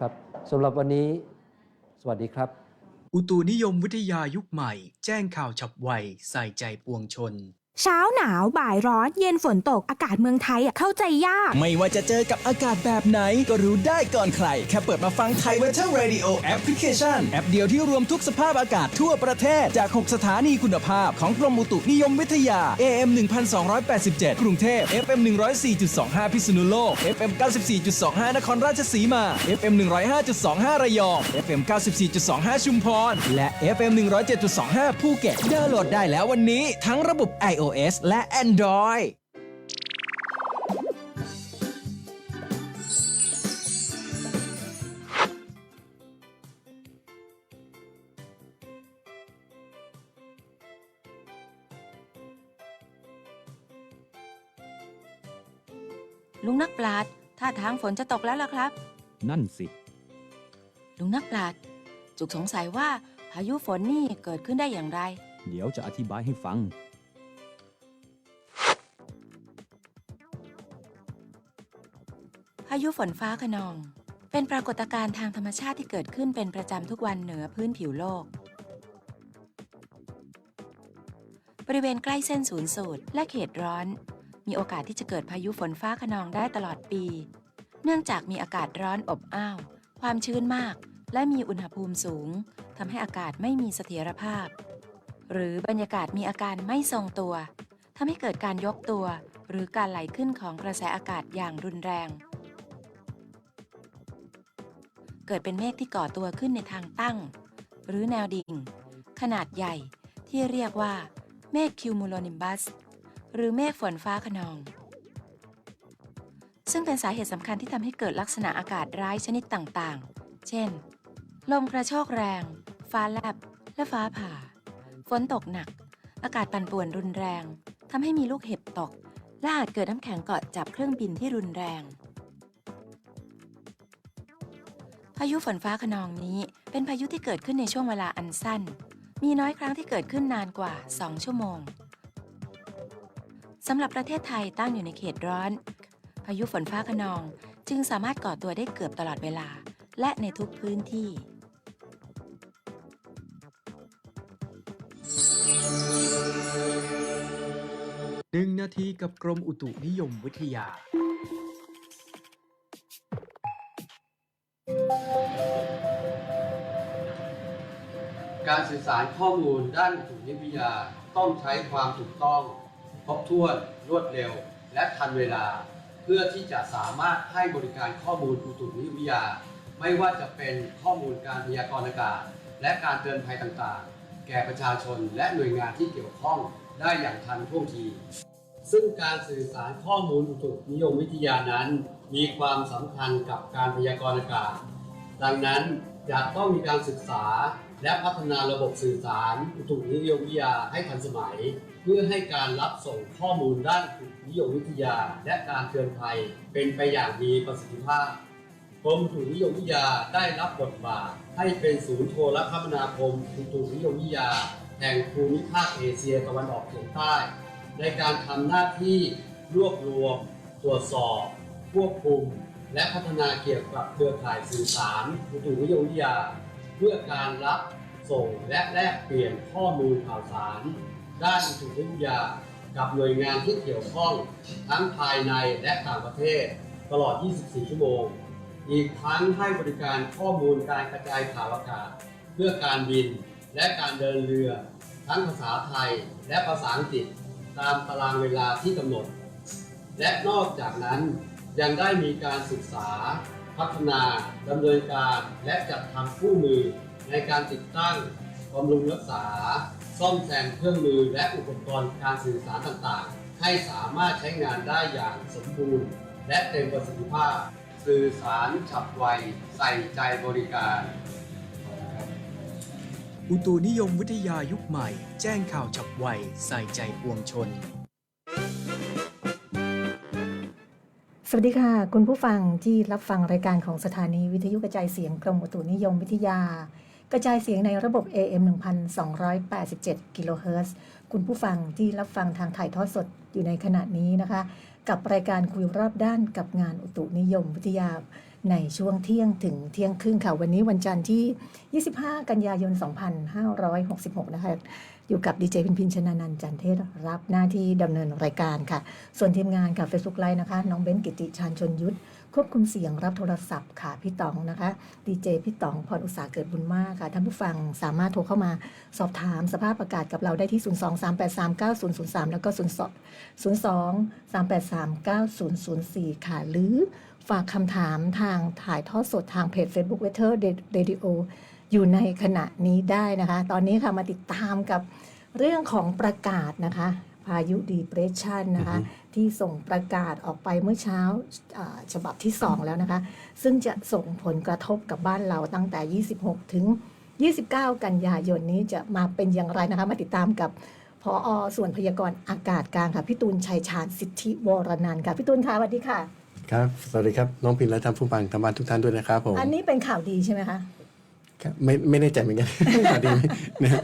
ครับสำหรับวันนี้ สวัสดีครับ อุตุนิยมวิทยายุคใหม่ แจ้งข่าวฉับไว ใส่ใจปวงชน เช้าหนาวบ่ายร้อนเย็นฝนตกอากาศเมืองไทยอะเข้าใจยาก ไม่ว่าจะเจอกับอากาศแบบไหน ก็รู้ได้ก่อนใคร แค่เปิดมาฟังไทย Weather Radio Application แอปเดียวที่รวมทุกสภาพอากาศทั่วประเทศ จาก 6 สถานีคุณภาพของกรมอุตุนิยมวิทยา AM 1287 กรุงเทพ FM 104.25 พิษณุโลก FM 94.25 นครราชสีมา FM 105.25 ระยอง FM 94.25 ชุมพร และ FM 107.25 ภูเก็ตดาวน์โหลดได้แล้ววันนี้ทั้งระบบ iOS และ Android ลุงนักปราดท่าทางฝนจะตกแล้วล่ะครับ นั่นสิ ลุงนักปราดจุกสงสัยว่าพายุฝนนี่เกิดขึ้นได้อย่างไร เดี๋ยวจะอธิบายให้ฟังายุฝนฟ้าขนอง เป็นปรากฏการณ์ทางธรรมชาติที่เกิดขึ้นเป็นประจำทุกวันเหนือพื้นผิวโลก บริเวณใกล้เส้นศูนย์สูตรและเขตร้อน มีโอกาสที่จะเกิดพายุฝนฟ้าขนองได้ตลอดปี เนื่องจากมีอากาศร้อนอบอ้าว ความชื้นมาก และมีอุณหภูมิสูงทำให้อากาศไม่มีเสถียรภาพ หรือบรรยากาศมีอาการไม่ทรงตัวทำให้เกิดการยกตัว หรือการไหลขึ้นของกระแสอากาศอย่างรุนแรง เกิดเป็นเมฆที่ก่อตัวขึ้นในทางตั้ง หรือแนวดิ่ง ขนาดใหญ่ที่เรียกว่า เมฆคิวมูโลนิมบัส หรือเมฆฝนฟ้าขนอง ซึ่งเป็นสาเหตุสำคัญที่ทำให้เกิดลักษณะอากาศร้ายชนิดต่างๆ เช่น ลมกระโชกแรง ฟ้าแลบ และฟ้าผ่า ฝนตกหนัก อากาศปั่นป่วนรุนแรงทำให้มีลูกเห็บตก และอาจเกิดน้ำแข็งเกาะจับเครื่องบินที่รุนแรง พายุฝนฟ้าขนองนี้ เป็นพายุที่เกิดขึ้นในช่วงเวลาอันสั้น มีน้อยครั้งที่เกิดขึ้นนานกว่า 2 ชั่วโมงสำหรับประเทศไทยตั้งอยู่ในเขตร้อน พายุฝนฟ้าขนองจึงสามารถก่อตัวได้เกือบตลอดเวลา และในทุกพื้นที่หนึ่งนาทีกับกรมอุตุนิยมวิทยา การสื่อสารข้อมูลด้านอุตุนิยมวิทยาต้องใช้ความถูกต้อง ครบถ้วนรวดเร็ว และทันเวลา เพื่อที่จะสามารถให้บริการข้อมูลอุตุนิยมวิทยา ไม่ว่าจะเป็นข้อมูลการพยากรณ์อากาศ และการเตือนภัยต่างๆ แก่ประชาชนและหน่วยงานที่เกี่ยวข้องได้อย่างทันท่วงที ซึ่งการสื่อสารข้อมูลอุตุนิยมวิทยานั้น มีความสำคัญกับการพยากรณ์อากาศ ดังนั้นจะต้องมีการศึกษา และพัฒนาระบบสื่อสารอุตุนิยมวิทยาให้ทันสมัย เพื่อให้การรับส่งข้อมูลด้านอุตุนิยมวิทยา และการเตือนภัยเป็นไปอย่างมีประสิทธิภาพกรมอุตุนิยมวิทยาได้รับบทบาท ให้เป็นศูนย์โทรคมนาคมอุตุนิยมวิทยา แห่งภูมิภาคเอเชียตะวันออกเฉียงใต้ ในการทำหน้าที่รวบรวม ตรวจสอบ ควบคุม และพัฒนาเกี่ยวกับเครือข่ายสื่อสารอุตุนิยมวิทยา เพื่อการรับส่งและแลกเปลี่ยนข้อมูลข่าวสาร ด้านอุตุนิยมวิทยา กับหน่วยงานที่เกี่ยวข้องทั้งภายในและต่างประเทศ ตลอด 24 ชั่วโมง อีกทั้งให้บริการข้อมูลการกระจายข่าวอากาศ เพื่อการบินและการเดินเรือ ทั้งภาษาไทยและภาษาอังกฤษ ตามตารางเวลาที่กำหนด และนอกจากนั้นยังได้มีการศึกษา พัฒนาดำเนินการและจัดทำคู่มือในการติดตั้งบำรุงรักษา ซ่อมแซมเครื่องมือและอุปกรณ์การสื่อสารต่างๆ ให้สามารถใช้งานได้อย่างสมบูรณ์และเต็มประสิทธิภาพ สื่อสารฉับไว ใส่ใจบริการอุตุนิยมวิทยายุคใหม่ แจ้งข่าวฉับไว ใส่ใจปวงชน สวัสดีค่ะ คุณผู้ฟังที่รับฟังรายการของสถานีวิทยุกระจายเสียงกรมอุตุนิยมวิทยา กระจายเสียงในระบบ AM 1287 กิโลเฮิรตซ์คุณผู้ฟังที่รับฟังทางถ่ายทอดสดอยู่ในขณะนี้นะคะ กับรายการคุยรอบด้านกับงานอุตุนิยมวิทยา ในช่วงเที่ยงถึงเที่ยงครึ่งค่ะวันนี้วันจันทร์ที่ 25 กันยายน 2566 นะคะ อยู่กับดีเจพินพินชนานันจันเทศรับหน้าที่ดำเนินรายการค่ะ ส่วนทีมงานค่ะ Facebook Live นะคะ น้องเบ้นกิติชานชนยุทธควบคุมเสียงรับโทรศัพท์ค่ะ พี่ต๋องนะคะดีเจพี่ต๋องพรอุตสาเกิดบุญมากค่ะ ท่านผู้ฟังสามารถโทรเข้ามาสอบถามสภาพอากาศกับเราได้ที่ 023839003 แล้วก็ 02-383-9004 ค่ะ หรือฝากคำถามทางถ่ายทอดสดทางเพจ Facebook Weather Radio อยู่ในขณะนี้ได้นะคะ ตอนนี้ค่ะมาติดตามกับเรื่องของประกาศนะคะ พายุดีเพรสชันนะคะ ที่ส่งประกาศออกไปเมื่อเช้าอ่าฉบับที่ 2 แล้วนะคะ ซึ่งจะส่งผลกระทบกับบ้านเราตั้งแต่ 26 ถึง 29 กันยายนนี้จะมาเป็นอย่างไรนะคะ มาติดตามกับพออส่วนพยากรณ์อากาศกลางค่ะพี่ตูนชัยชาญสิทธิวรนันท์ค่ะพี่ตูนค่ะสวัสดีค่ะครับ สวัสดีครับ น้องพินและท่านผู้ฟังทางบ้านทุกท่านด้วยนะครับผม อันนี้เป็นข่าวดีใช่ไหมคะ ครับไม่ไม่แน่ใจเหมือนกันข่าวดีไหมนะฮะ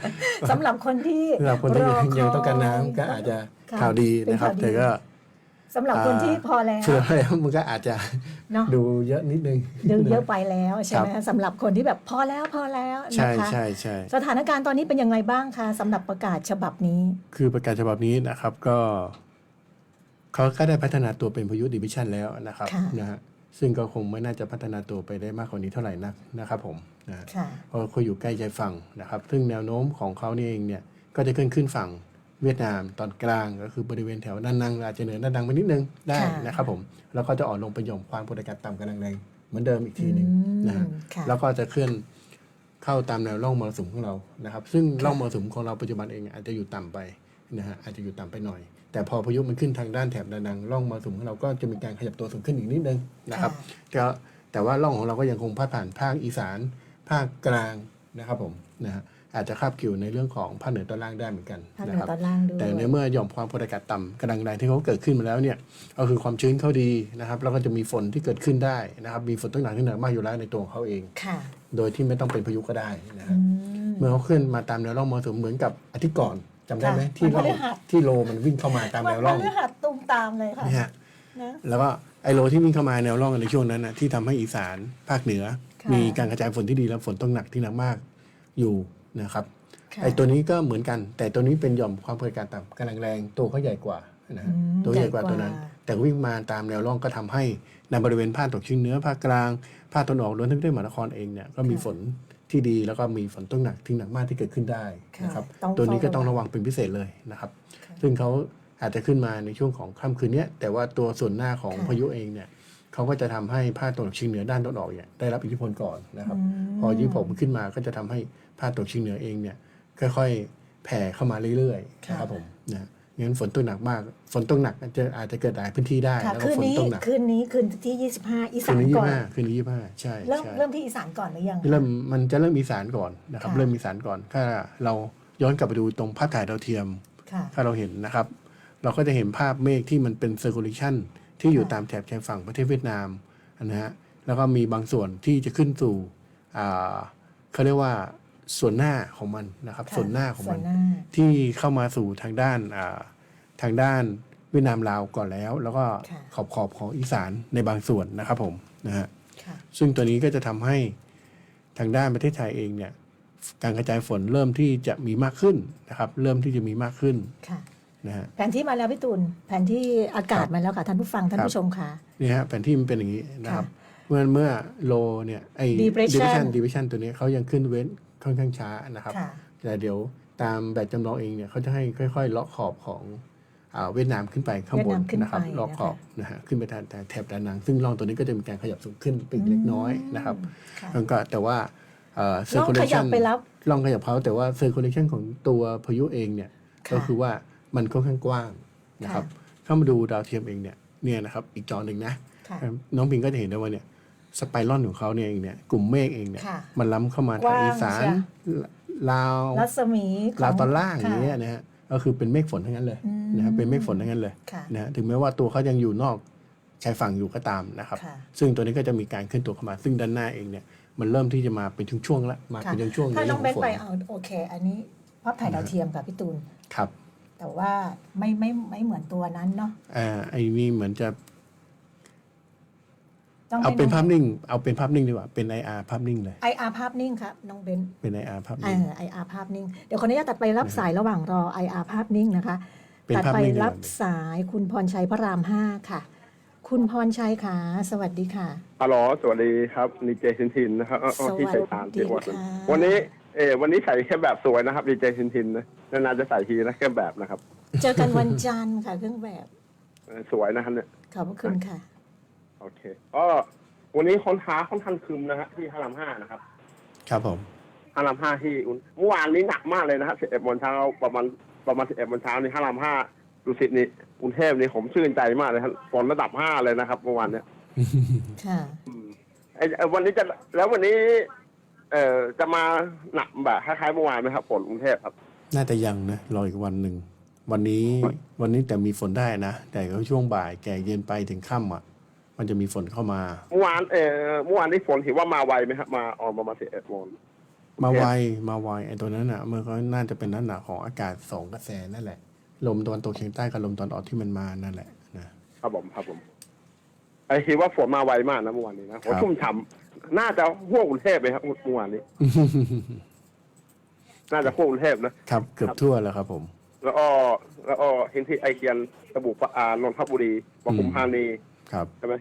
สำหรับคนที่สำหรับคนที่ยังรคยังต้องการน้ำก็อาจจะค่ะข่าวดีนะครับเป็นข่าวดีแต่ก็สำหรับคนที่พอแล้วเชื่อแล้วมันก็อาจจะเนาะดูเยอะนิดนึง ดูเยอะไปแล้วใช่ไหมครัคะบสำหรับคนที่แบบพอแล้วพอแล้วนะใช่คะใช่ใช่ สถานการณ์ตอนนี้เป็นยังไงบ้างคะสำหรับประกาศฉบับนี้ คือประกาศฉบับนี้นะครับก็เขาก็ได้พัฒนาตัวเป็นพายุดิวิชันแล้วนะครับค่ะ นะฮะซึ่งก็คงไม่น่าจะพัฒนาตัวไปได้มากกว่านี้เท่าไหร่นักนะครับผม นะฮะค่ะเพราะเขาอยู่ใกล้ใจฝั่งนะครับ ซึ่งแนวโน้มของเขานี่เองเนี่ยก็จะขึ้นขึ้นฝั่งเวียดนามตอนกลางก็คือบริเวณแถวด้านนังอาจจะเหนือด้านดังไปนิดนึงได้ค่ะนะครับผมแล้วก็จะอ่อนลงไปหย่อมความกดอากาศต่ำกำลังแรงเหมือนเดิมอีกทีหนึ่งอืมนะฮะค่ะแล้วก็จะเคลื่อนเข้าตามแนวร่องมรสุมของเรานะครับ ซึ่งร่องมรสุมของเราปัจจุบันเองอาจจะอยู่ต่ำไปนะฮะอาจจะอยู่ต่ำไปหน่อย แต่พอพายุมันขึ้นทางด้านแถบด้านดังร่องมรสุมของเราก็จะมีการขยับตัวสูงขึ้นอีกนิดนึงนะครับก็แต่ว่าร่องของเราก็ยังคงพาดผ่านภาคอีสาน ภาคกลางนะครับผมนะฮะอาจจะคาบเกี่ยวในเรื่องของภาคเหนือตอนล่างได้เหมือนกันภาคเหนะนืคอรับ ตอนล่างด้วย แต่ในเมื่อหย่อมความกดอากาศต่ำกำลังแรงที่เขาเกิดขึ้นมาแล้วเนี่ยก็คือความชื้นเขาดีนะครับแล้วก็จะมีฝนที่เกิดขึ้นได้นะครับมีฝนตกหนักที่หนักมากอยู่แล้วในตัวของเขาเอง ค่ะโดยที่ไม่ต้องเป็นพายุก็ได้นะอืฮะม เมื่อเขาขึ้นมาตามแนวร่องมรสุมเหมือนกับอาทิตย์ก่อนจำได้ไหมค่ะที่วันพร่องฤหัส ที่โลมันวิ่งเข้ามาตามแนวร่องมันพฤหัสตุ้มตามเลยค่ะนะฮะนะแล้วก็ไอโลที่วิ่งเข้ามาแนวร่องในช่วงนั้นนะที่ทำให้อีสานภาคเหนือค่ะ มีการกระจายฝนที่ดีและฝนตกหนักที่หนักมากอยู่นะครับค่ะไอตัวนี้ก็เหมือนกัน แต่ตัวนี้เป็นหย่อมความกดอากาศต่ำกำลังแรงตัวเขาใหญ่กว่านะฮะอืมตัวใหญ่กว่าใหญ่กว่าตัวนั้น แต่วิ่งมาตามแนวร่องก็ทำให้ในบริเวณภาคตกเฉียงเหนือภาคกลางภาคตะวันออกรวมทั้งกรุงเทพมหานครเองเนี่ยก็มีฝนที่ดีแล้วก็มีฝนตกหนักที่หนักมากที่เกิดขึ้นได้ค่ะนะครับต้องตัวนี้ก็เฝ้าระวังต้องระวังเป็นพิเศษเลยนะครับค่ะซึ่งเขาอาจจะขึ้นมาในช่วงของค่ำคืนเนี้ยแต่ว่าตัวส่วนหน้าของค่ะพายุเองเนี่ย เขาก็จะทำให้ภาคตะวันออกเฉียงเหนือด้านตะวันออกเนี่ยได้รับอิทธิพลก่อนนะครับมพอยี่ผมขึ้นมาก็จะทำให้ภาคตะวันออกเฉียงเหนือเองเนี่ยค่อยๆแผ่เข้ามาเรื่อยๆค่ะนะครับผมนะงั้นฝนตกหนักมาก ฝนตกหนักอาจจะอาจจะเกิดหลายพื้นที่ได้ค่ะแล้วก็คืนฝนนี้ตกหนักคืนนี้คืนที่ 25 อีคืสานนนี้ยี่ก่อนห้าคืนนี้ยี่ห้าใช่เริ่มใช่เริ่มที่อีสานก่อนหรือยังคะเริ่มมันจะเริ่มอีสานก่อนนะครับค่ะเริ่มอีสานก่อน ถ้าเราย้อนกลับไปดูตรงภาพถ่ายดาวเทียมค่ะถ้าเราเห็นนะครับ เราก็จะเห็นภาพเมฆที่มันเป็นเซอร์คูลเลชัน ที่อยู่ค่ะตามแถบชายฝั่งประเทศเวียดนามนะฮะแล้วก็มีบางส่วนที่จะขึ้นสู่อ่าเขาเรียกว่าส่วนหน้าของมันนะครับค่ะส่วนหน้าของส่มัวนนหน้าที่เข้ามาสู่ทางด้านอ่าทางด้านเวียดนามลาวก่อนแล้ว แล้วก็ค่ะขอบขอบของอีสานในบางส่วนนะครับผมนะฮะค่ะซึ่งตัวนี้ก็จะทำให้ทางด้านประเทศไทยเองเนี่ยการกระจายฝนเริ่มที่จะมีมากขึ้นนะครับ เริ่มที่จะมีมากขึ้นค่ะ นะฮะแผนที่มาแล้วพี่ตูนแผนที่อากาศมาแล้วค่ะท่านผู้ฟังท่านครับผู้ชมค่ะนี่ฮะแผนที่มันเป็นอย่างนี้นะครับค่ะเมื่อเมื่อโลเนี่ยไอ้ Depression ดิวิชันตัวนี้เขายังขึ้นเว้นค่อนข้างช้านะครับค่ะแต่เดี๋ยวตามแบบจำลองเองเนี่ยเขาจะให้ค่อยๆเลาะขอบของอ่าเวียดนามขึ้นไปข้างบนเวียดนามขึ้นนะครับไปเลาะขอบนะคะนะฮะขึ้นไปทางแถบด้านหนัง ซึ่งร่องตัวนี้ก็จะมีการขยับสูงขึ้นไปอีกเล็กน้อยนะครับค่ะมันก็แต่ว่าเอ่อลองขยับ circulation ไปรับลองขยับเขาแต่ว่า circulation ของตัวพายุเองเนี่ยค่ะก็คือว่า มันค่อนข้างกว้างนะครับเข้ามาดูดาวเทียมเองเนี่ยเนี่ยนะครับอีกจอหนึ่งนะค่ะน้องพิงก็จะเห็นได้ว่าเนี่ยสไปรอนของเขาเนี่ยเองเนี่ยกลุ่มเมฆเองเนี่ยค่ะมันล้ำเข้ามาทางกว้างอีสานเชียลาวรัศมีขลาวตอนล่างอย่างเงี้ยค่ะนะฮะก็คือเป็นเมฆฝนทั้งนั้นเลยอืมนะครับเป็นเมฆฝนทั้งนั้นเลยค่ะนะฮะถึงแม้ว่าตัวเขายังอยู่นอกชายฝั่งอยู่ก็ตามนะครับค่ะซึ่งตัวนี้ก็จะมีการขึ้นตัวเข้ามา ซึ่งด้านหน้าเองเนี่ยมันเริ่มที่จะมาเป็นช่วงๆแล้วมาค่ะเป็นช่วงๆในถ้าน้เรื่อองงเบขอนงฝไปนเอาโอเค อันนี้ภาพถ่ายดาวเทียมค่ะพี่ตูนครับ แต่ว่าไม่ไม่ไม่เหมือนตัวนั้นเนาะอ่าไอ้นี่เหมือนจะ ต้องเอาให้เป็นภาพนิ่ง เอาเป็นภาพนิ่งดีกว่า เป็น IR ภาพนิ่งเลย ไออาร์ภาพนิ่งครับน้องเบนเป็น IR ภาพเอนิ่ง อไออาร์ภาพนิ่ง เดี๋ยวขออนุญาตตัดไปรับสายระหว่างรอไออาร์ภาพนิ่งนะคะ เป็นตัดภาพไปนิ่งรับเลยสายคุณพรชัยพระรามห้าค่ะ คุณพรชัยค่ะสวัสดีค่ะ ฮัลโหลสวัสดีครับดีเจชินทินนะครับเอ้าเอ้าที่ชัยชาญสวัสดีที่วันค่ะ วันนี้ เออวันนี้ใส่แค่แบบสวยนะครับดีเจชินทินนะนานๆจะใส่ทีนะแค่แบบนะครับเจอกันวันจันทร์ค่ะเครื่องแบบเออสวยนะครับเนี่ยขอบพระคุณค่ะ โอเคก็วันนี้ค้นท้าค่อนข้างคึมนะฮะที่พระรามห้านะครับครับผมพระรามห้าที่อุ่นเมื่อวานนี้หนักมากเลยนะฮะสิบเอ็ดโมงเช้าประมาณประมาณสิบเอ็ดโมงเช้านี่พระรามห้าดุสิตนี่กรุงเทพนี่ผมชื่นใจมากเลยครับฝนระดับห้าเลยนะครับเมื่อวานเนี้ยค่ะ อืมไอ้ไอ้วันนี้จะแล้ววันนี้ เอ่อจะมาหนักแบบคล้ายๆเมื่อวานไหมครับฝนกรุงเทพครับ น่าจะยังนะรออีกวันหนึ่ง วันนี้วันนี้แต่มีฝนได้นะ แต่ก็ช่วงบ่ายแก่เย็นไปถึงค่ำอะ มันจะมีฝนเข้ามา เมื่อวานเออเมื่อวานนี้ฝนถือว่ามาไวไหมครับมาออกประมาณสิบเอ็ดโมง มาไวมาไวไอ้ตัวนั้นอะมันก็น่าจะเป็นลักษณะของอากาศสองกระแสนั่นแหละ ลมตะวันตกเฉียงใต้กับลมตะวันออกที่มันมานั่นแหละนะครับผมครับผมไอ้คิดว่าฝนมาไวมากนะเมื่อวานนี้นะครัฝบนชุ่มฉ่ำ น่าจะห่วงกรุงเทพเลยครับเมื่อวานนี้ น่าจะห่วงกรุงเทพนะครับ เกือบทั่วแล้วครับ ผม แล้วก็แล้วก็เห็นที่ไอเคียนสบุปอ่านนทบุรีปทุมธานีครับใช่ไหม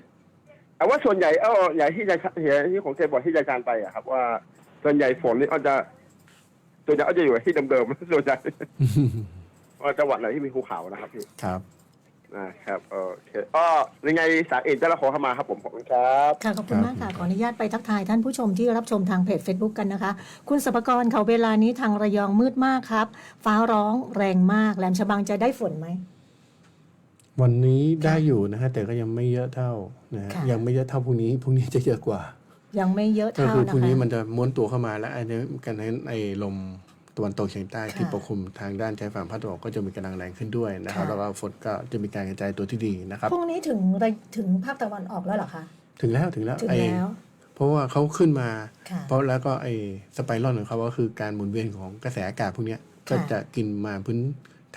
แต่ว่าส่วนใหญ่เออใหญ่ที่จะเห็นที่ของเทพบอกที่จะการไปอะครับ ว่าส่วนใหญ่ฝนนี่เอาจะส่วนใหญ่เอาจะอยู่ที่เดิมๆส่วนใหญ่ว่าจังหวัดไหนที่มีภูเขานะครับพี่ครับ นะครับโอเคก็ยังไงสายเอ็นจะละขอเข้ามาครับผมขอบคุณครับค่ะขอบคุณมากค่ะขออนุญาตไปทักทายท่านผู้ชมที่รับชมทางเพจ Facebook กันนะคะ คุณสปกรเขาเวลานี้ทางระยองมืดมากครับ ฟ้าร้องแรงมากแหลมฉบังจะได้ฝนไหม วันนี้ได้อยู่นะฮะแต่ก็ยังไม่เยอะเท่านะฮะค่ะ ยังไม่เยอะเท่าพรุ่งนี้พรุ่งนี้จะเยอะกว่า ยังไม่เยอะก็เท่าคือนะพรุ่งนี้คะมันจะม้วนตัวเข้ามาแล้วไอ้นี้กันนั้นไอ้ลมตะวันตกเฉียงใต้ค่ะที่ปกคลุมทางด้านชายฝั่งภาคตะวันออกก็จะมีกำลังแรงขึ้นด้วยนะครับ ค่ะ แล้วก็ฝนก็จะมีการกระจายตัวที่ดีนะครับ พรุ่งนี้ถึงระถึงภาคตะวันออกแล้วเหรอคะ ถึงแล้วถึงแล้วถึงไอ้แล้ว เพราะว่าเขาขึ้นมา ค่ะ เพราะแล้วก็ไอ้สไปรอนของเขาก็คือการหมุนเวียนของกระแสอากาศพวกเนี้ยก็จะกินมาพื้น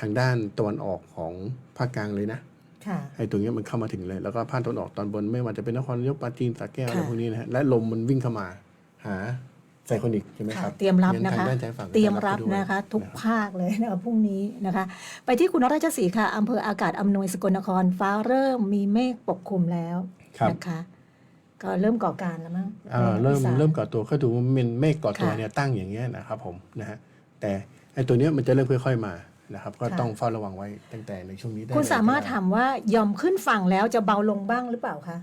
ทางด้านตะวันออกของภาคกลางเลยนะ ค่ะ ไอ้ตรงเนี้ยมันเข้ามาถึงเลย แล้วก็ภาคตะวันออกตอนบนไม่ว่าจะเป็นนครนายกปราจีนสระแก้วอะไรค่ะ พวกนี้นะฮะและลมมันวิ่งเข้ามา หา ไซโคนิกใช่ไหมคค่ะรับเตรียมรับงั้นะทางคะด้านชายฝั่งก็เตรียมจรับไปด้วยนะคะ ทุกรับภาคเลยนะคะพรุ่งนี้นะคะ ไปที่คุณราชสีค่ะอำเภออากาศอำนวยสกลนคร ฟ้าเริ่มมีเมฆปกคลุมแล้วครับนะคะก็เริ่มก่อการแล้วมั้งอ่าในเริ่มอีสานเริ่มก่อตัวก็ดูว่ามันเมฆก่อตัวค่ะเนี่ยตั้งอย่างเงี้ยนะครับผมนะฮะแต่ไอ้ตัวเนี้ยมันจะเริ่มค่อยๆมานะครับก็ค่ะต้องเฝ้าระวังไว้ตั้งแต่ในช่วงนี้ได้คุณเลยสามารถก็ได้ถามว่ายอมขึ้นฝั่งแล้วจะเบาลงบ้างหรือเปล่าคะ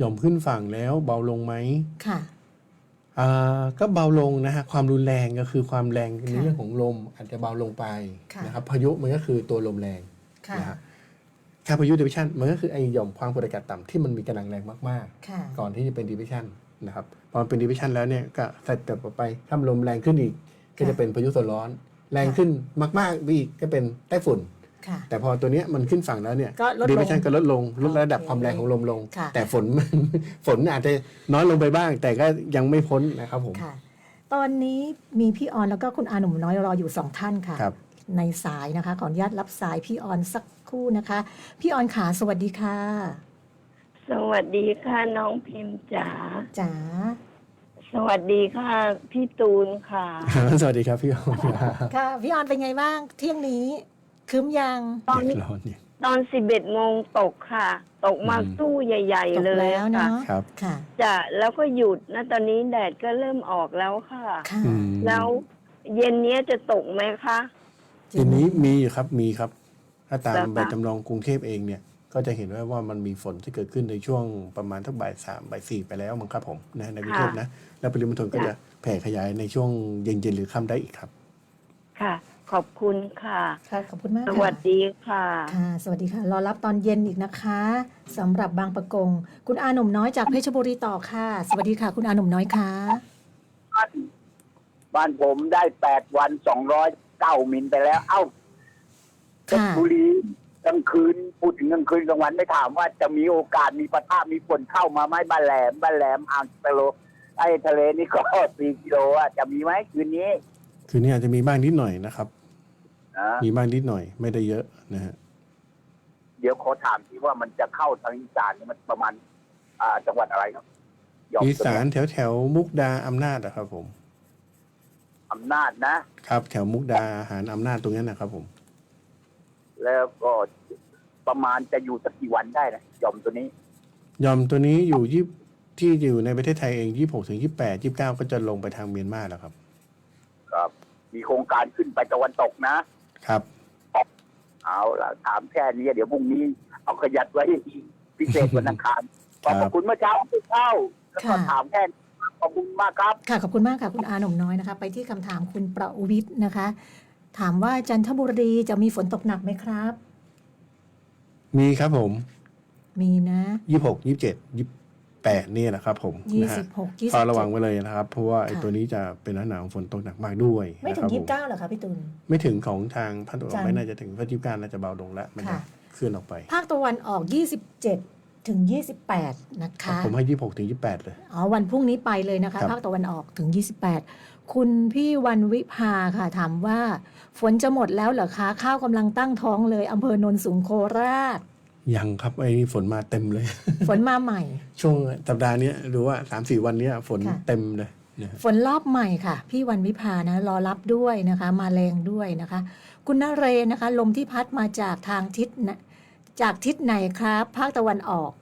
ยอมขึ้นฝั่งแล้วเบาลงไหมค่ะอ่า ก็เบาลงนะฮะความรุนแรงก็คือความแรงในค่ะเรื่องของลมอาจจะเบาลงไปค่ะนะครับพายุมันก็คือตัวลมแรงค่ะนะฮะค่าพายุดิวิชันมันก็คือไอหย่อมความกดอากาศต่ำที่มันมีกำลังแรงมากค่ะๆก่อนที่จะเป็นดิวิชันนะครับพอมันเป็นดิวิชันแล้วเนี่ยก็สเต็ปต่อไปถ้าลมแรงขึ้นอีกก็จะเป็นพายุโซนร้อน แรงขึ้นมากๆไปอีกก็เป็นไต้ฝุ่นค่ะ แต่พอตัวเนี้ยมันขึ้นฝั่งแล้วเนี่ยก็ลดลงดิวิชันก็ลดลงลดระดับโอเคความแรงของลมลง ค่ะ แต่ฝนฝนอาจจะน้อยลงไปบ้าง แต่ก็ยังไม่พ้นนะครับผม ค่ะ ตอนนี้มีพี่ออนแล้วก็คุณอาหนุ่มน้อยรออยู่สองท่านค่ะ ครับ ในสายนะคะขออนุญาตรับสายพี่ออนสักครู่นะคะ พี่ออนขาสวัสดีค่ะสวัสดีค่ะน้องพิมพ์จ๋า จ๋าสวัสดีค่ะ พี่ตูนค่ะ สวัสดีครับพี่ออมครับ ค่ะพี่ออนเป็นไงบ้างเที่ยงนี้ คืมยังตอนร้อนเนี่ยตอนสิบเอ็ดโมงตกค่ะ ตกมาอืมสู้ใหญ่ ตๆ กเลยแล้วค่ะเนาะครับ ค่ะ จะแล้วก็หยุดนะตอนนี้แดดก็เริ่มออกแล้วค่ะ ค่ะอืมแล้วเย็นเนี้ยจะตกไหมคะ ทีนี้มีอยู่ครับมีครับ ถ้าตามแล้วค่ะแบบจำลองกรุงเทพเองเนี่ย ก็จะเห็นว่าว่ามันมีฝนที่เกิดขึ้นในช่วงประมาณทักบ่ายสามบ่ายสี่ไปแล้วมั้งครับผมนะในกรุงเทพนะ แล้วปริมณฑลก็จะแผ่ขยายในช่วงเย็นๆหรือค่ำได้อีกครับ ค่ะ ขอบคุณค่ะ ค่ะขอบคุณมากสค่ะวัสดีค่ะ ค่ะ สวัสดีค่ะ รอรับตอนเย็นอีกนะคะสำหรับบางประกง คุณอาหนุ่มน้อยจากเพชรบุรีต่อค่ะ สวัสดีค่ะ คุณอาหนุ่มน้อยค่ะบ้านผมได้แปดวันสองร้อยเก้ามิลไปแล้ว เอ้าเพชรค่ะ บุรีกลางคืนพูดถึงกลางคืนกลางวันไม่ถามว่าจะมีโอกาสมีปะทะมีฝนเข้ามาไหมบ้านแหลมบ้านแหลมอ่างตะโลอ้ทะเลนี่ก็ สี่กิโลอะจะมีไหมคืนนี้ คืนนี้อาจจะมีบ้างนิดหน่อยนะครับ นะมีบ้างนิดหน่อย ไม่ได้เยอะนะฮะเดี๋ยวขอถามทีว่ามันจะเข้าทางอีสานเนี่ยมันประมาณ อ่า จังหวัดอะไรครับหยกอีสานแถวแถวมุกดาอำนาจอะครับ ผมอำนาจนะ ครับ แถวมุกดาหารอำนาจตรงนั้นนะครับ ผม แล้วก็ประมาณจะอยู่สักกี่วันได้นะหย่อมตัวนี้ ยอมตัวนี้อยู่ยี่ที่อยู่ในประเทศไทยเองยี่หกถึงยี่แปดยี่เก้าก็จะลงไปทางเมียนมาแล้วครับ ครับ มีโครงการขึ้นไปตะวันตกนะ ครับ เอาละถามแค่นี้เดี๋ยวพรุ่งนี้ เอาขยัดไว้พิเศษวันอังคารขครัอบบพระคุณเมื่อเช้าที่เข้าแล้วก็ค่ะถามแค่นี้ขอบคุณมากครับค่ะขอบคุณมากค่ะคุณอาหนุ่มน้อยนะคะ ไปที่คำถามคุณประวิทย์นะคะ ถามว่าจันทบุรีจะมีฝนตกหนักไหมครับ มีครับผม มีนะยี่หกยี่เจ็ดยี่ แปดนี่แหละครับผมยี่นะฮะสิบหกยี่สิก็บระวังไว้เลยนะครับ เพราะว่าไอ้ค่ะตัวนี้จะเป็นลักษณะของฝนตกหนักมากด้วยไม่นะถึครังบยี่ผสิมบเก้าเหรอคะพี่ตุลไม่ถึงของทางภาคตะวันอจัอกนทร์ไม่น่าจะถึงเพราะยี่สิบเก้าน่าจะเบาลงแล้วมันจะค่ะเคลื่อนออกไป ภาคตะวันออก27ถึง 28 นะคะ ผมให้ยี่หกถึงยี่แปดเลย อ๋อ วันพรุ่งนี้ไปเลยนะคะครับภาคตะวันออกถึง 28 คุณพี่วันวิภาค่ะ ถามว่า ฝนจะหมดแล้วเหรอคะ ข้าวกำลังตั้งท้องเลยอำเภอโนนสูงโคราช ยังครับไอ้นี่ฝนมาเต็มเลย ฝนมาใหม่ ช่วงสัปดาห์เนี้ยหรือว่าสามสี่วันเนี้ยฝนค่ะ เต็มเลยนะฮะฝนรอบใหม่ค่ะ พี่วันวิภานะรอรับด้วยนะคะ มาแรงด้วยนะคะ คุณนเรนนะคะ ลมที่พัดมาจากทางทิศนะจากทิศไหนครับ ภาคตะวันออก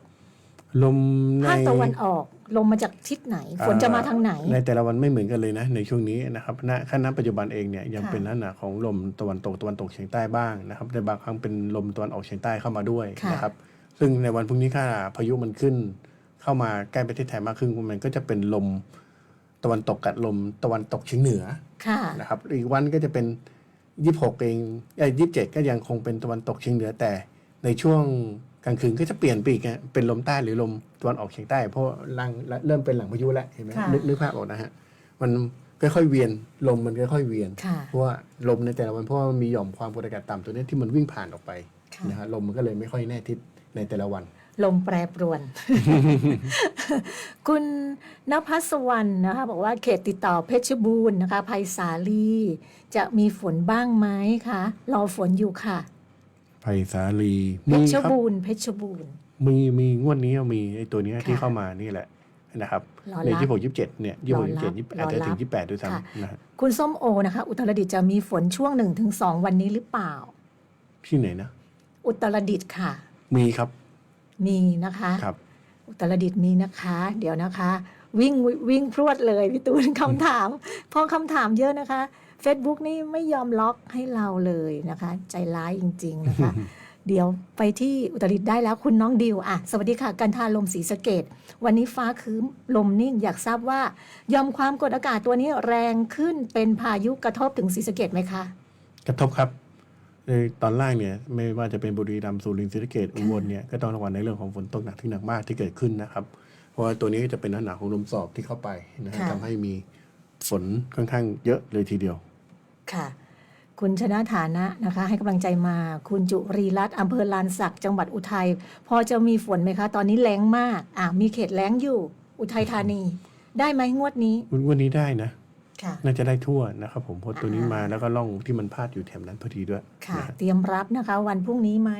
ลมในภาคตะวันออก ลมมาจากทิศไหน ฝนจะมาทางไหน ในแต่ละวันไม่เหมือนกันเลยนะในช่วงนี้นะครับณขณะปัจจุบันเองเนี่ยยังค่ะเป็นลักษณะของลมตะวันตกตะวันตกเฉียงใต้บ้างนะครับในบางครั้งเป็นลมตะวันออกเฉียงใต้เข้ามาด้วยค่ะนะครับซึ่งในวันพรุ่งนี้ถ้าพายุมันขึ้น เข้ามาใกล้ประเทศไทยมากขึ้นมันก็จะเป็นลมตะวันตกกับลมตะวันตกเฉียงเหนือค่ะนะครับอีกวันก็จะเป็นยี่หกเองไอ้ยี่สิบเจ็ดก็ยังคงเป็นตะวันตกเฉียงเหนือแต่ในช่วง กลางคืนก็จะเปลี่ยนไปอีกนะเป็นลมใต้หรือลมตะวันออกเฉียงใต้ เพราะลังเริ่มเป็นหลังพายุแล้วเห็นไหมค่ะนึกนึกภาพออกนะฮะมันค่อยๆเวียนลมมันค่อยๆเวียนค่ะเพราะว่าลมในแต่ละวันเพราะว่ามันมีหย่อมความกดอากาศต่ำตัวนี้ที่มันวิ่งผ่านออกไปค่ะนะฮะลมมันก็เลยไม่ค่อยแน่ทิศในแต่ละวัน ลมแปรปรวน คุณนภัสวรรณนะคะบอกว่าเขตติดต่อเพชรบูรณ์นะคะภัยสาลี จะมีฝนบ้างไหมคะรอฝนอยู่ค่ะ ไผ่สาลีเพมีชรครับ บูรณ์เพชรบูรณ์ มีมีงวดนี้มีไอ้ตัวเนี้ยที่ค่ะเข้ามานี่แหละนะครับรอรับในยี่หกยี่สิบเจ็ดเนี่ยยี่หกรอยี่รัสิบบเจ็ดยี่รออาจจะถึรังบยี่แปดด้วยค่ะ ซ้ำนะฮะคุณส้มโอนะคะ อุตรดิตถ์จะมีฝนช่วงหนึ่งถึงสองวันนี้หรือเปล่า ที่ไหนนะ อุตรดิตถ์ค่ะ มีครับมีนะคะ ครับ อุตรดิตถ์มีนะคะ เดี๋ยวนะคะ วิ่งวิ่งพรวดเลยพี่ตูน คำถามเพอคำถามเยอะนะคะ Facebook นี่ไม่ยอมล็อกให้เราเลยนะคะ ใจร้ายจริง ๆ นะคะ เดี๋ยวไปที่อุตรดิตถ์ได้แล้วคุณน้องดิวอะสวัสดีค่ะ กันทาลมศรีสะเกดวันนี้ฟ้าคืมลมนิ่งอยากทราบว่ายอมความกดอากาศตัวนี้แรงขึ้นเป็นพายุกระทบถึงศรีสะเกดไหมคะ กระทบครับในตอนล่างเนี่ยไม่ว่าจะเป็นบุรีรัมย์สุรินทร์ศรีสะเกษอุบลเนี่ยก็ต้องระวังในเรื่องของฝนตกหนักที่หนักมากที่เกิดขึ้นนะครับ เพราะว่าตัวนี้ก็จะเป็นลักษณะของลมสอบที่เข้าไปนะฮะค่ะ ทำให้มีฝนค่อนข้างเยอะเลยทีเดียว ค่ะ คุณชนะฐานะนะคะ ให้กำลังใจมา คุณจุรีรัตน์อำเภอลานสักจังหวัดอุทัย พอจะมีฝนไหมคะ ตอนนี้แรงมากอะมีเขตแรงอยู่ อุทัยธานี ได้ไหมงวดนี้ วันวันนี้ได้นะค่ะ น่าจะได้ทั่วนะครับผมเพราะตัวนี้อ่ามมาแล้วก็ล่องที่มันพาดอยู่แถบนั้นพอดีด้วยค่ะ นะฮะเตรียมรับนะคะ วันพรุ่งนี้ไหม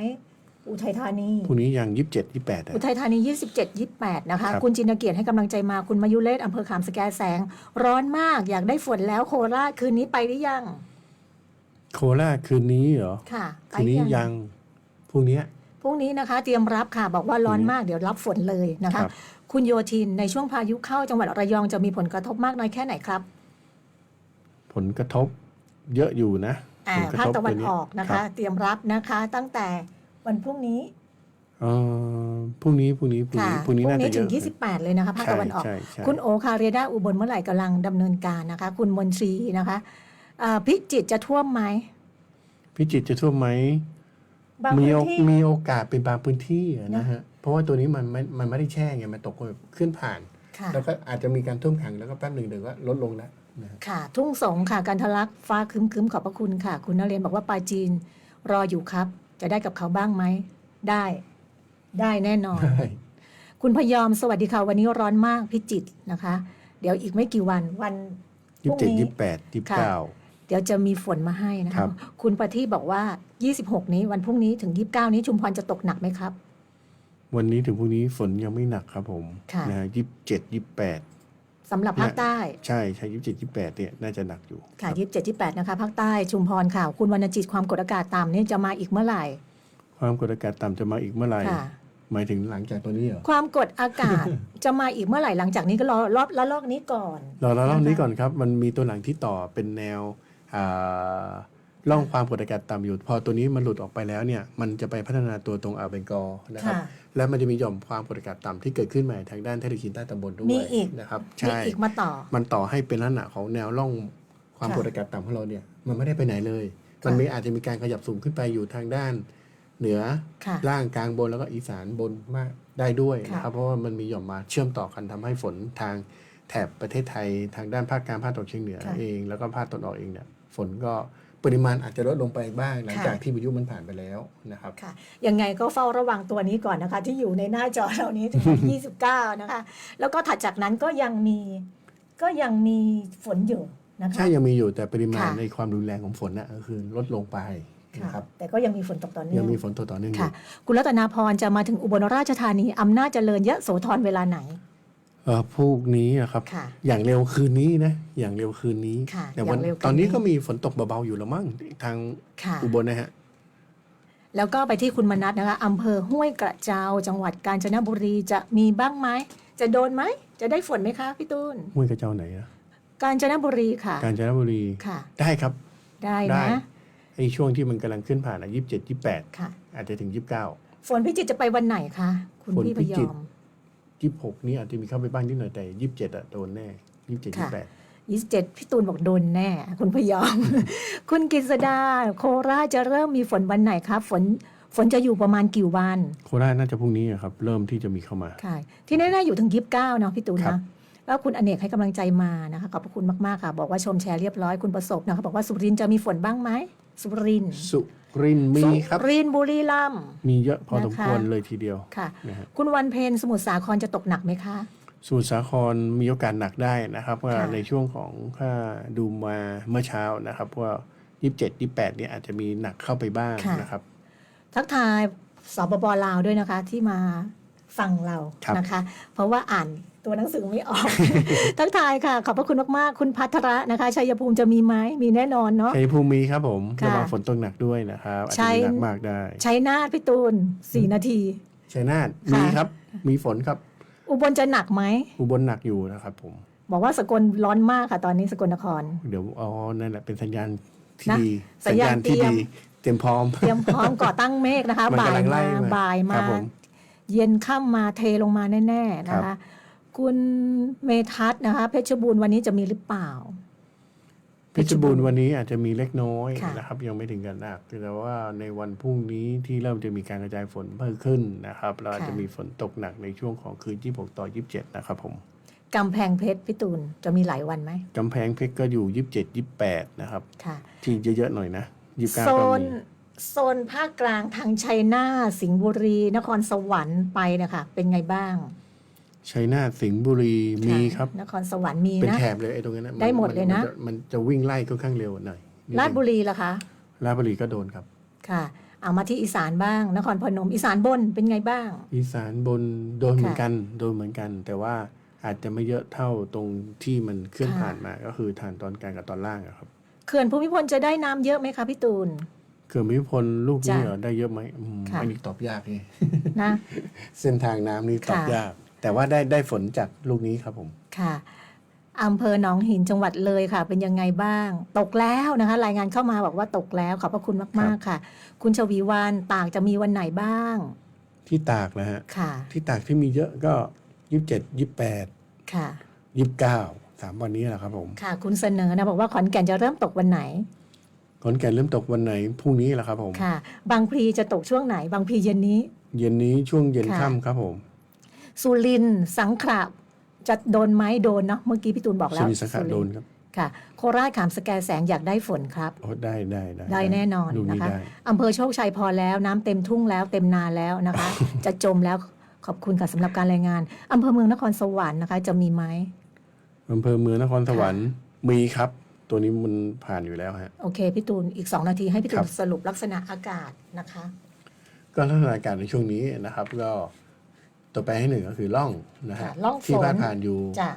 อุทัยธานีพรุ่งนี้ยังยี่สิบเจ็ดยี่แปดอุทัยธานี27 28นะคะครับคุณจินเกียรติให้กำลังใจมาคุณมายุเลศอำเภอขามสแกแสง ร้อนมากอยากได้ฝนแล้วโคราชคืนนี้ไปหรือยัง โคราชคืนนี้เหรอค่ะไปคืนหรืนี้อยังพรุ่งนี้พรุ่งนี้นะคะ เตรียมรับค่ะบอกว่าร้อนมากเดี๋ยวรับฝนเลยนะครัคะบคุณโยทินในช่วงพายุเข้าจังหวัดระยองจะมีผลกระทบมากน้อยแค่ไหนครับ ผลกระทบเยอะอยู่นะอ่าผลกระภาคทบตะวันนี้ออกนะรัคะบเตรียมรับนะคะตั้งแต่ วันพรุ่งนี้เอ่อพรุ่งนี้พรุ่งนี้พรุ่งค่ะนี้พรุ่งนี้น่าจะเยถึอะง28 เลยนะคะภาคตะวันออกใช่ใช่ คุณโอคาเรดาอุบลเมื่อไหร่กำลังดำเนินการนะคะ คุณมนตรีนะคะอ่าพิจิตรจะท่วมไหม พิจิตรจะท่วมไหมบางมีพื้นโอที่ มีโอกาสเป็นบางพื้นที่อะนะฮะเพราะว่าตัวนี้มันไม่มันไม่ได้แช่ไงมันตกแบบขึ้นผ่าน ค่ะ แล้วก็อาจจะมีการท่วมขังแล้วก็แป๊บหนึ่งเดี๋ยวก็ลดลงแล้วนะฮะ ค่ะ ทุ่งสงค่ะกันทะลักฟ้าครึ้มๆ ขอบพระคุณค่ะ คุณนเรนบอกว่าปลาจีนรออยู่ครับ จะได้กับเขาบ้างไหม ได้ ได้แน่นอนใช่คุณพยอมสวัสดีค่ะวันนี้ร้อนมากพิจิตรนะคะ เดี๋ยวอีกไม่กี่วันวันพยี่รุ่สิงบเจ็ดนี้ยี่สิบแปดยี่สิบค่ะเก้าเดี๋ยวจะมีฝนมาให้นะครัคะบคุณประทีปบอกว่า 26 นี้วันพรุ่งนี้ถึง 29 นี้ชุมพรจะตกหนักไหมครับ วันนี้ถึงพรุ่งนี้ฝนยังไม่หนักครับผมค่ะนะฮะยี่สิบเจ็ดยี่สิบแปด สำหรับภาคใต้ ใช่ใช่ยี่สิบเจ็ดยี่สิบแปดเนี่ยน่าจะหนักอยู่ค่ะ27 28นะคะภาคใต้ชุมพรค่ะ คุณวรรณจิตความกดอากาศต่ำนี่จะมาอีกเมื่อไหร่ ความกดอากาศต่ำจะมาอีกเมื่อไหร่ค่ะหมายถึงหลังจากตัวนี้เหรอความกดอากาศจะมาอีกเมื่อไหร่หลังจากนี้ก็รอรอบละลอกนี้ก่อน รอเราเล่านะคะนี้ก่อนครับ มันมีตัวหลังที่ต่อเป็นแนวอ่า ร่องความกดอากาศต่ำอยู่ พอตัวนี้มันหลุดออกไปแล้วเนี่ยมันจะไปพัฒนาตัวตรงอ่าวเบงกอลนะครับ ค่ะและมันจะมีหย่อมความกดอากาศต่ำที่เกิดขึ้นใหม่ทางด้านทะเลจีนใต้ตอนบนด้วยมีอีก นะครับมีใช่ อีกมาต่อ มันต่อให้เป็นลักษณะของแนวร่องความค่ะกดอากาศต่ำของเราเนี่ยมันไม่ได้ไปไหนเลย ค่ะ มันมีอาจจะมีการขยับสูงขึ้นไปอยู่ทางด้าน เหนือค่ะ ล่างกลางบนแล้วก็อีสานบนมากได้ด้วยค่ะ นะครับเพราะว่ามันมีหย่อมมาเชื่อมต่อกันทำให้ฝนทางแถบประเทศไทย ทางด้านภาคกลางภาคตะวันออกเฉียงเหนือค่ะเองแล้วก็ภาคตะวันออกเองเนี่ยฝนก็ ปริมาณอาจจะลดลงไปบ้างหลังค่ะจากที่พายุมันผ่านไปแล้วนะครับค่ะยังไงก็เฝ้าระวังตัวนี้ก่อนนะคะ ที่อยู่ในหน้าจอเรานี้ถึงวันที่29 นะคะ แล้วก็ถัดจากนั้นก็ยังมีก็ยังมีฝนอยู่นะคะใช่ยังมีอยู่แต่ปริมาณค่ะในความรุนแรงของฝนน่ะก็คือลดลงไปค่ะนะครับแต่ก็ยังมีฝนตกต่อเนื่ยัองงมีฝนตกต่อเนื่องอค่ะยู่คุณรัตนาพรจะมาถึงอุบลราชธานีอำนาจเจริญยะโสธรเวลาไหนเออ พวกนี้อะครับ ค่ะอย่างเร็วคืนนี้นะ อย่างเร็วคืนนี้ ค่ะแต่วันอย่างเร็วคืนนี้ ตอนนี้ก็มีฝนตกเบาๆอยู่แล้วมั้งทางค่ะ อุบลนะฮะ แล้วก็ไปที่คุณมนัสนะคะอำเภอห้วยกระเจ้าจังหวัดกาญจนบุรีจะมีบ้างไหม จะโดนไหม จะได้ฝนไหมคะพี่ตูน ห้วยกระเจ้าไหนอะกาญจนบุรีค่ะ กาญจนบุรีค่ะ ได้ครับได้ได้นะไอ้ช่วงที่มันกำลังขึ้นผ่านอะยี่สิบเจ็ดยี่สิบแปดค่ะ อาจจะถึงยี่สิบเก้า ฝนพิจิตรจะไปวันไหนคะ คุณฝนพี่พพิยจิอตร ม ยี่สิบหกนี่อาจจะมีเข้าไปบ้างนิดหน่อยแต่ยี่สิบเจ็ดอะโดนแน่ยี่สิบเจ็ดยี่ค่ะสิบแปด27พี่ตูนบอกโดนแน่ คุณพยอม คุณกฤษดา โคราชจะเริ่มมีฝนวันไหนครับฝนฝนจะอยู่ประมาณกี่วัน โคราชน่าจะพรุ่งนี้อะครับ เริ่มที่จะมีเข้ามาค่ะที่แน่ๆอยู่ถึง29เนาะพี่ตูนครันะบแล้วคุณอเนกให้กำลังใจมานะคะขอบพระคุณมากๆค่ะ บอกว่าชมแชร์เรียบร้อยคุณประสบนะคะบอกว่าสุรินทร์จะมีฝนบ้างไหมสุรินทร์ สุรินทร์มีครับ สุรินทร์บุรีรัมย์ มีเยอะพอสมควรนะคะ เลยทีเดียว ค่ะ นะฮะ คุณวันเพ็ญสมุทรสาครจะตกหนักไหมคะ สมุทรสาครมีโอกาสหนักได้นะครับว่าค่ะ ในช่วงของถ้าดูมาเมื่อเช้านะครับว่ายี่สิบเจ็ดยี่แปดเนี่ยอาจจะมีหนักเข้าไปบ้างนะครับ ทักทายสปปลาวด้วยนะคะที่มาฟังเราครับ นะคะ เพราะว่าอ่าน ตัวหนังสือไม่ออก ทักทายค่ะ ขอบพระคุณมากๆ คุณพัทระนะคะชัยภูมิจะมีไหมมีแน่นอนเนาะชัยภูมิมีครับผมค่ะระวังฝนตกหนักด้วยนะครับอาจชัจะยมีหนักมากได้ชัยนาทพี่ตูนสี่นาทีชัยนาทค่ะมีครับ มีฝนครับ อุบลจะหนักไหมอุบลหนักอยู่นะครับผม บอกว่าสกลร้อนมากค่ะ ตอนนี้สกลนคร เดี๋ยวอ๋อนั่นแหละเป็นสัญญาณที่นะดีสัญญาณที่เตรียมดีเตรียมพร้อมเตรียมพร้อมก่อตั้งเมฆนะคะมันำลับ่ากยงไล่มามาบ่ายคมารับผมเย็นค่ำมาเทลงมาแน่ ๆ นะครัคะบ คุณเมทัศน์นะคะ เพชรบูรณ์วันนี้จะมีหรือเปล่า เพชรบูรณ์วันนี้อาจจะมีเล็กน้อยค่ะ นะครับ ยังไม่ถึงกันหนักแต่ว่าในวันพรุ่งนี้ที่เริ่มจะมีการกระจายฝนเพิ่มขึ้นนะครับเราอาจจะมีฝนตกหนักในช่วงของคืน26ต่อ 27 นะครับผมกำแพงเพชรพี่ตูนจะมีหลายวันไหมกำแพงเพชรก็อยู่ 27 28 นะครับ ค่ะ ที่เยอะๆหน่อยนะ29โซก็นมี โซนภาคกลางทางชัยนาทสิงห์บุรี นครสวรรค์ไปนะคะเป็นไงบ้าง ชัยนาทสิงห์บุรีมีครับ นครสวรรค์มีเป็นนะ แถบเลยไอ้ตรงนั้นนะนได้หมดเลยนะ มัจมันจะวิ่งไล่ค่อนข้างเร็วหน่อยนิดนึงราชบุรีล่ะคะ ราชบุรีก็โดนครับ ค่ะ เอามาที่อีสานบ้าง นครพนม อีสานบนเป็นไงบ้าง อีสานบนโดนเหมือนค่ะกันโดนเหมือนกัน แต่ว่าอาจจะไม่เยอะเท่าตรงที่มันเคลื่อนค่ะ ผ่านมาก็คือทางตอนกลางกับตอนล่างอะครับเขื่อนภูมิพลจะได้น้ำเยอะไหมคะพี่ตูน เขื่อนมิพลลูกนี้จ้ะเหรอได้เยอะไหมอืมค่ะ อันนี้ตอบยากนี่นะ เส้นทางน้ำนี่ตอบค่ะ ยาก แต่ว่าได้ได้ฝนจากลูกนี้ครับผม ค่ะอำเภอหนองหินจังหวัดเลยค่ะ เป็นยังไงบ้าง ตกแล้วนะคะ รายงานเข้ามาบอกว่าตกแล้วขอบพระคุณมาก ๆ ค่ะ คุณชวีวันตากจะมีวันไหนบ้าง ที่ตากนะฮะค่ะ ที่ตากที่มีเยอะก็ยี่สิบเจ็ดยี่สิบแปดค่ะยี่สิบเก้าสามวันนี้แหละครับผมค่ะ คุณเสนอนะบอกว่าขอนแก่นจะเริ่มตกวันไหนขอนแก่นเริ่มตกวันไหนพรุ่งนี้แหละครับผมค่ะ บางพลีจะตกช่วงไหน บางพลีเย็นนี้ เย็นนี้ช่วงเย็นค่ะค่ำครับผม สุรินทร์สังขละจะโดนไหมโดนเนาะเมื่อกี้พี่ตูนบอกแล้สุวรินทร์สังขะสุโดรินนทร์ครับค่ะ โคราชขามสแกแสงอยากได้ฝนครับโอ้ได้ได้ได้ได้แน่นอนลูกนะคะได้อำเภอโชคชัยพอแล้วน้ำเต็มทุ่งแล้วเต็มนาแล้วนะคะ จะจมแล้วขอบคุณค่ะสำหรับการรายงานอำเภอเมืองนครสวรรค์นะคะ จะมีไหมออำเภอเมืองนครสวรรค์มีครับ ตัวนี้มันผ่านอยู่แล้วฮะโอเคพี่ตูนอีก2นาทีให้พี่ตูครันบสรุปลักษณะอากาศนะคะ ก็ลักษณะอากาศในช่วงนี้นะครับ ก็ ตัวแปรให้หนึ่งก็คือล่องนะฮะค่ะร่องฝนที่พาดผ่านอยู่จะ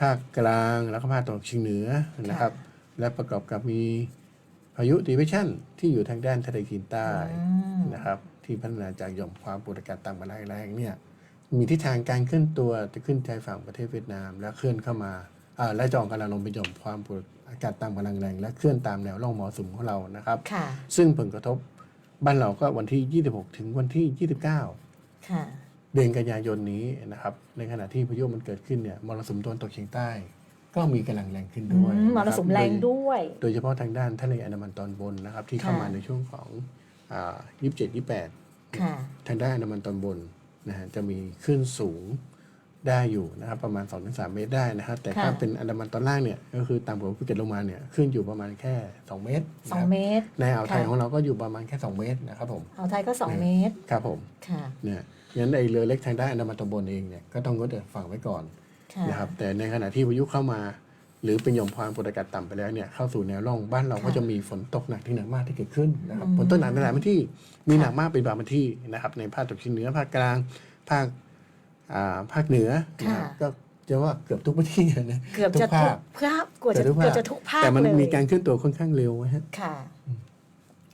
ภาคกลางแล้วก็ภาคตะวันออกเฉียงเหนือนะครับ และประกอบกับมีพายุดีเพชั่นที่อยู่ทางด้านทะเลจีนใต้อืมนะครับ ที่พัฒนาจากหย่อมความกดอากาศต่ำกำลังแรงเนี่ยมีทิศทางการเคลื่อนตัวจะขึ้นชายฝั่งประเทศเวียดนาม และเคลื่อนเข้ามาอ่าและจองกำลังลงเป็นหย่อมความกดอากาศต่ำกำลังแรง และเคลื่อนตามแนวร่องมรสุมของเรานะครับค่ะซึ่งผลกระทบบ้านเราก็วันที่ 26 ถึงวันที่ 29ค่ะ เดือนกันยายนนี้นะครับ ในขณะที่พายุมันเกิดขึ้นเนี่ยมรสุมตะวันตกเฉียงใต้ ก็มีกำลังแรงขึ้นอืด้วยมมนะครบสุมแรงโดด้วย โดยเฉพาะทางด้านทะเลอันดามันตอนบนนะครับ ที่เข้าค่ะมาในช่วงของอ่า27 28ค่ะทางด้านอันดามันตอนบนนะฮะจะมีคลื่นสูง ได้อยู่นะครับประมาณ 2-3 เมตรได้นะครับแต่ถ้าค่ะ เป็นอันดามันตอนล่างเนี่ยก็คือต่ำกว่าภูเก็ตลงมาเนี่ยคลื่นอยู่ประมาณแค่ 2 เมตรสองนะครับเมตร ในอ่าวไทยค่ะ ของเราก็อยู่ประมาณแค่ 2 เมตรนะครับผมเอาไทยก็2เมตรครับผมค่ะเนี่ยงั้นไอเรือเล็กทางด้านอันดามันตอนบนเองเนี่ยก็ต้องงดจากฝั่งไว้ก่อนค่ะ นะครับแต่ในขณะที่พายุเข้ามา หรือเป็นหย่อมความกดอากาศต่ำไปแล้วเนี่ยเข้าสู่แนวร่องบ้านเราค่ะก็จะมีฝนตกหนักที่หนักมากที่เกิดขึ้นนะครับอืมฝนตกหนักในหลายพื้นที่มีหนักมากเป็นบางพื้นที่นะครับในภาคตะวันออกเฉียงเหนือภาคกลางภาคอ่า ภาคเหนือนะครับก็จะว่าเกือบทุกพื้นที่นะเกือบจะภาทุคกภาคเกือบจะเกือบทุกภาคเกือบจะทุกภาคแต่มันเลยมีการเคลื่อนตัวค่อนข้างเร็วนะฮะค่ะ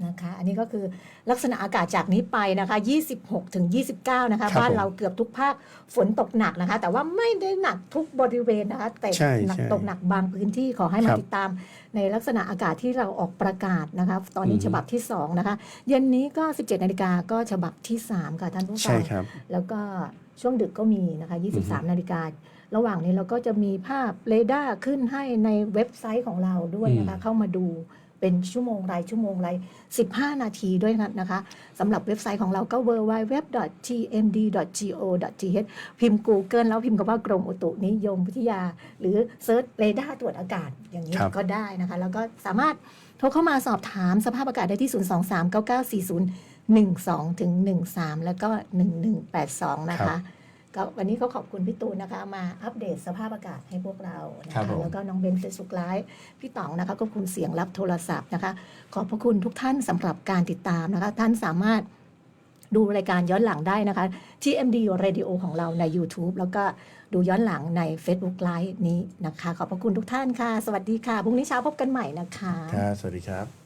นะคะอันนี้ก็คือลักษณะอากาศจากนี้ไปนะคะ 26ถึง29 นะคะครับบ้านผมเราเกือบทุกภาคฝนตกหนักนะคะ แต่ว่าไม่ได้หนักทุกบริเวณนะคะ แต่ใช่หนักใช่ตกหนักบางพื้นที่ขอให้มาครับติดตาม ในลักษณะอากาศที่เราออกประกาศนะคะ ตอนนี้อือฮึฉบับที่ 2 นะคะ เย็นนี้ก็ 17นาฬิกาก็ฉบับที่ 3 ค่ะท่านผู้ฟัใช่งครับแล้วก็ ช่วงดึกก็มีนะคะอือฮึ23 นาฬิการะหว่างนี้เราก็จะมีภาพเรดาร์ขึ้นให้ในเว็บไซต์ของเราด้วยนะคะ เข้ามาดูเป็นชั่วโมงรายชั่วโมงราย15 นาทีด้วยนะคะสำหรับเว็บไซต์ของเราก็ www.tmd.go.th พิมพ์ Google แล้วพิมพ์คำว่ากรมอุตุนิยมวิทยา หรือเซิร์ชเรดาร์ตรวจอากาศอย่างนี้ครับก็ได้นะคะ แล้วก็สามารถโทรเข้ามาสอบถามสภาพอากาศได้ที่ 0239940 12 ถึง 13 แล้วก็ 1182 นะครัคะบก็วันนี้ก็ขอบคุณพี่ตูนนะคะ มาอัปเดตสภาพอากาศให้พวกเรานะครัคะบผมแล้วก็น้องเบนเฟซบุ๊กไลฟ์พี่ต๋องนะคะก็คุณเสียงรับโทรศัพท์นะคะ ขอบพระคุณทุกท่านสำหรับการติดตามนะคะ ท่านสามารถดูรายการย้อนหลังได้นะคะ ที่ MD Radio ของเราใน YouTube แล้วก็ดูย้อนหลังใน Facebook Live นี้นะคะ ขอบพระคุณทุกท่านค่ะ สวัสดีค่ะ พรุ่งนี้เช้าพบกันใหม่นะคะครับสวัสดีครับ